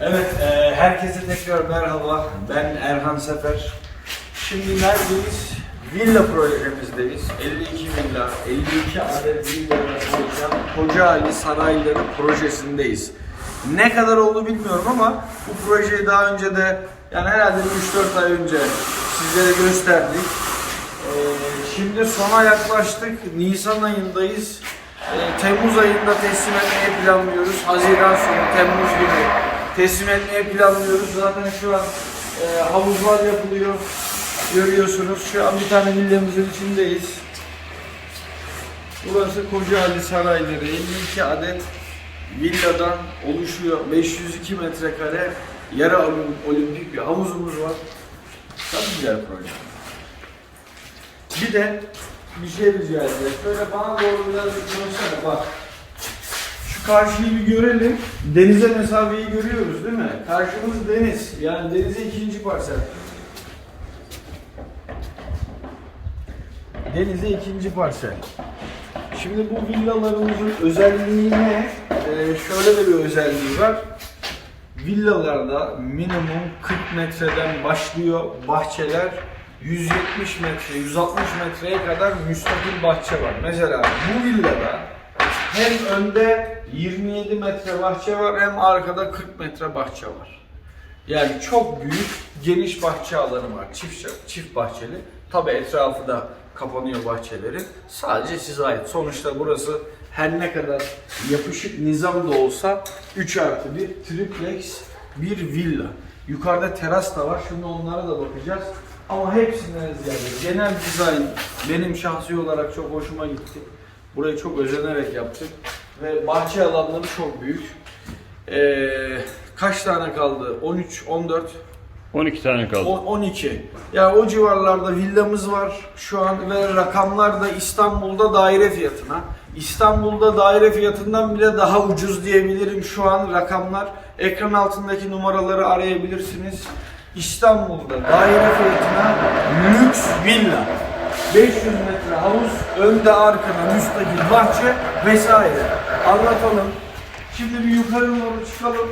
Evet, e, herkese tekrar merhaba. Ben Erhan Sefer. Şimdi neredeyiz? Villa projemizdeyiz. 52 villa, 52 adet villalar oluşan Koca Ali Sarayları projesindeyiz. Ne kadar oldu bilmiyorum ama bu projeyi daha önce de yani herhalde 3-4 ay önce sizlere gösterdik. E, şimdi sona yaklaştık. Nisan ayındayız. E, Temmuz ayında teslim etmeyi planlıyoruz. Haziran sonu, Temmuz gibi teslim etmeyi planlıyoruz. Zaten şu an e, havuzlar yapılıyor. Görüyorsunuz şu an bir tane villamızın içindeyiz. Burası Koca Ali Sarayları. 52 adet villadan oluşuyor. 502 metrekare yarı olim- olimpik bir havuzumuz var. Çok güzel proje. Bir de bir şey rica edeceğiz. Böyle bana doğru biraz bir konuşsana bak. Karşıyı bir görelim. Denize mesafeyi görüyoruz değil mi? Karşımız deniz. Yani denize ikinci parsel. Denize ikinci parsel. Şimdi bu villalarımızın özelliği ne? Ee, şöyle de bir özelliği var. Villalarda minimum 40 metreden başlıyor bahçeler. 170 metre, 160 metreye kadar müstakil bahçe var. Mesela bu villada hem önde 27 metre bahçe var hem arkada 40 metre bahçe var. Yani çok büyük, geniş bahçe alanı var. Çift, çift bahçeli. Tabi etrafı da kapanıyor bahçeleri. Sadece size ait. Sonuçta burası her ne kadar yapışık nizam da olsa 3 artı bir triplex bir villa. Yukarıda teras da var. Şimdi onlara da bakacağız. Ama hepsinden ziyade genel dizayn benim şahsi olarak çok hoşuma gitti. Burayı çok özenerek yaptık. Ve bahçe alanları çok büyük. Ee, kaç tane kaldı? 13, 14, 12 tane kaldı. o- 12. Ya o civarlarda villamız var şu an ve rakamlar da İstanbul'da daire fiyatına. İstanbul'da daire fiyatından bile daha ucuz diyebilirim şu an rakamlar. Ekran altındaki numaraları arayabilirsiniz. İstanbul'da daire fiyatına lüks villa. 500 metre havuz, önde arkada müstakil bahçe vesaire. Anlatalım. Şimdi bir yukarı doğru çıkalım.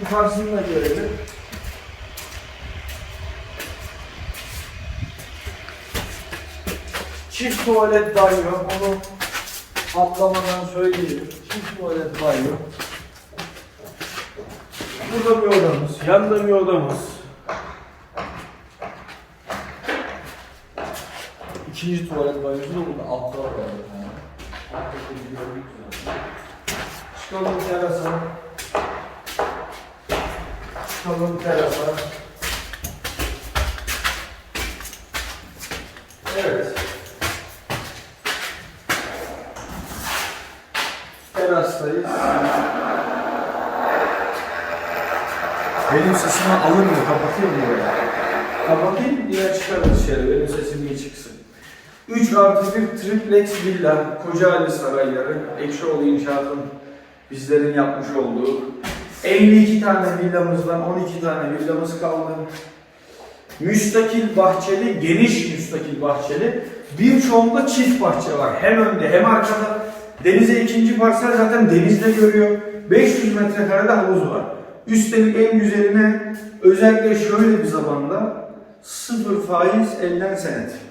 Yukarısını da görelim. Çift tuvalet banyo, onu atlamadan söyleyeyim. Çift tuvalet banyo. Burada bir odamız, yanda bir odamız. İkinci tuvalet banyosu da burada altta var. Alttaki bir. Çıkalım terasa. Çıkalım terasa. Evet. Terastayız. Benim sesimi alır mı? Kapatayım mı? Kapatayım, diğer çıkarız dışarı. Benim sesim iyi çıksın. 3 artı 1 triplex villa, Koca Ali Sarayları, Ekşioğlu İnşaat'ın bizlerin yapmış olduğu 52 tane villamızdan 12 tane villamız kaldı. Müstakil bahçeli, geniş müstakil bahçeli. Birçoğunda çift bahçe var. Hem önde hem arkada. Denize ikinci parsel zaten denizde görüyor. 500 metrekarede havuz var. Üstelik en güzeline özellikle şöyle bir zamanda sıfır faiz elden senet.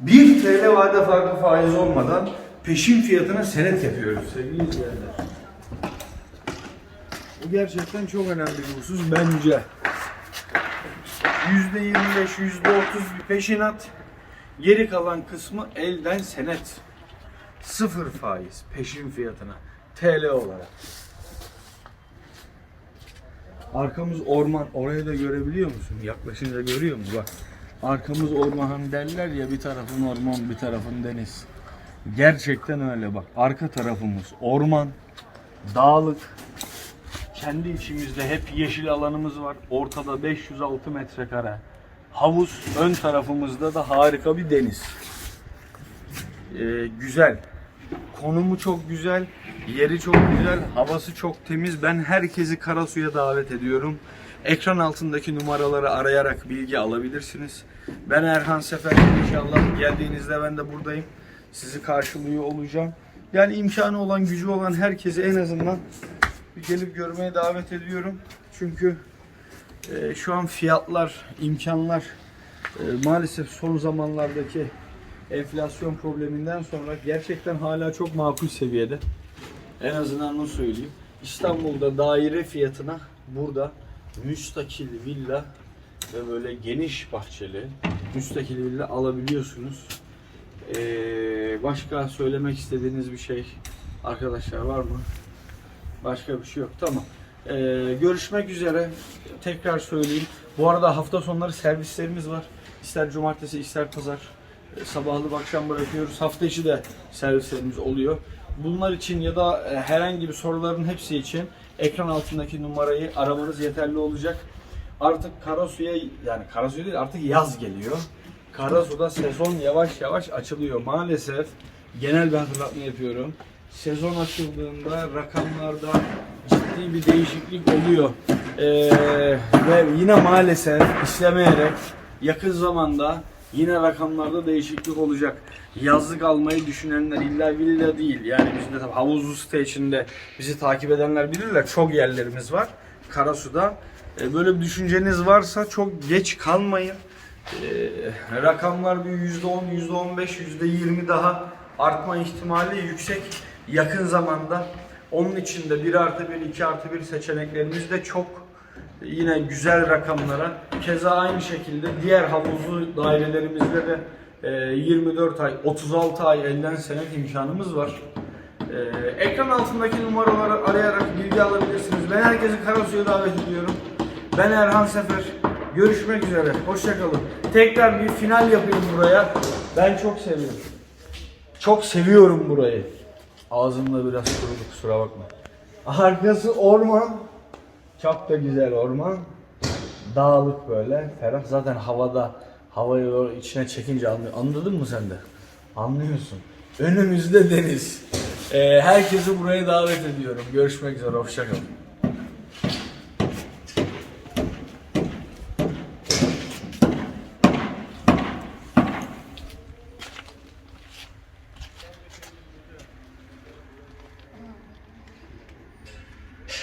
1 TL vade farkı faiz olmadan peşin fiyatına senet yapıyoruz sevgili izleyenler. Bu gerçekten çok önemli bir husus bence. %25, %30 bir peşinat. Geri kalan kısmı elden senet. Sıfır faiz peşin fiyatına. TL olarak. Arkamız orman. Orayı da görebiliyor musun? Yaklaşınca görüyor musun? Bak. Arkamız orman derler ya bir tarafın orman bir tarafın deniz. Gerçekten öyle bak. Arka tarafımız orman, dağlık, kendi içimizde hep yeşil alanımız var. Ortada 506 metrekare. Havuz, ön tarafımızda da harika bir deniz. Ee, güzel. Konumu çok güzel, yeri çok güzel, havası çok temiz. Ben herkesi Karasu'ya davet ediyorum. Ekran altındaki numaraları arayarak bilgi alabilirsiniz. Ben Erhan Sefer. İnşallah geldiğinizde ben de buradayım. Sizi karşılıyor olacağım. Yani imkanı olan, gücü olan herkese en azından gelip görmeye davet ediyorum. Çünkü e, şu an fiyatlar, imkanlar e, maalesef son zamanlardaki enflasyon probleminden sonra gerçekten hala çok makul seviyede. En azından onu söyleyeyim. İstanbul'da daire fiyatına burada müstakil villa ve böyle geniş bahçeli müstakil villa alabiliyorsunuz. Ee, başka söylemek istediğiniz bir şey arkadaşlar var mı? Başka bir şey yok. Tamam. Ee, görüşmek üzere. Tekrar söyleyeyim. Bu arada hafta sonları servislerimiz var. İster cumartesi ister pazar. Ee, Sabahlı akşam bırakıyoruz. Hafta içi de servislerimiz oluyor. Bunlar için ya da e, herhangi bir soruların hepsi için ekran altındaki numarayı aramanız yeterli olacak. Artık Karasu'ya yani Karasu'ya değil artık yaz geliyor. Karasu'da sezon yavaş yavaş açılıyor. Maalesef genel bir hatırlatma yapıyorum. Sezon açıldığında rakamlarda ciddi bir değişiklik oluyor. Ee, ve yine maalesef işlemeyerek yakın zamanda yine rakamlarda değişiklik olacak. Yazlık almayı düşünenler illa villa değil. Yani bizim de havuzlu site içinde bizi takip edenler bilirler. Çok yerlerimiz var. Karasu'da. Ee, böyle bir düşünceniz varsa çok geç kalmayın. Ee, rakamlar bir %10, %15, %20 daha artma ihtimali yüksek yakın zamanda. Onun için de 1 artı 1, 2 artı 1 seçeneklerimiz de çok yine güzel rakamlara. Keza aynı şekilde diğer havuzlu dairelerimizde de e, 24 ay, 36 ay elden senet imkanımız var. Ee, ekran altındaki numaraları arayarak bilgi alabilirsiniz. Ben herkesi Karasu'ya davet ediyorum. Ben Erhan Sefer. Görüşmek üzere. Hoşçakalın. Tekrar bir final yapayım buraya. Ben çok seviyorum. Çok seviyorum burayı. Ağzımda biraz kurudu kusura bakma. Arkası orman. Çok da güzel orman. Dağlık böyle. Ferah. Zaten havada havayı içine çekince anlıyor. Anladın mı sen de? Anlıyorsun. Önümüzde deniz. Ee, herkesi buraya davet ediyorum. Görüşmek üzere. Hoşçakalın.